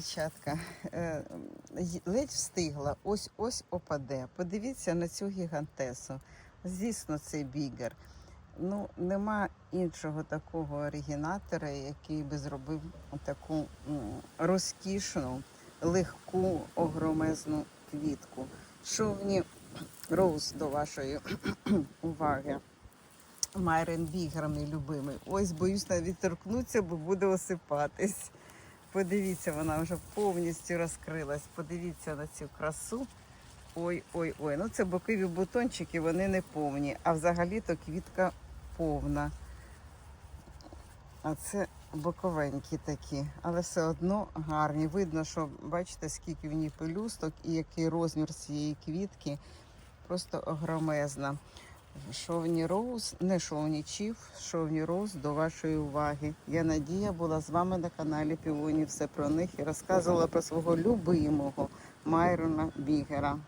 дівчатка, е, ледь встигла, ось ось опаде. Подивіться на цю гігантесу. Звісно, це бігер. Ну, нема іншого такого оригінатора, який би зробив таку розкішну, легку, огромезну квітку. Шовні роуз до вашої уваги. Майрен Бігер, мій любимий. Ось боюсь навіть торкнутися, бо буде осипатись. Подивіться, вона вже повністю розкрилась. Подивіться на цю красу. Ой, ой, ой. Ну це бокові бутончики, вони не повні. А взагалі-то квітка повна. А це боковенькі такі, але все одно гарні. Видно, що бачите, скільки в ній пелюсток і який розмір цієї квітки. Просто огромезна. Шовні Роуз, не шовні Чіф, шовні Роуз до вашої уваги. Я Надія була з вами на каналі Півоні. Все про них і розказувала про свого любимого Майрона Бігера.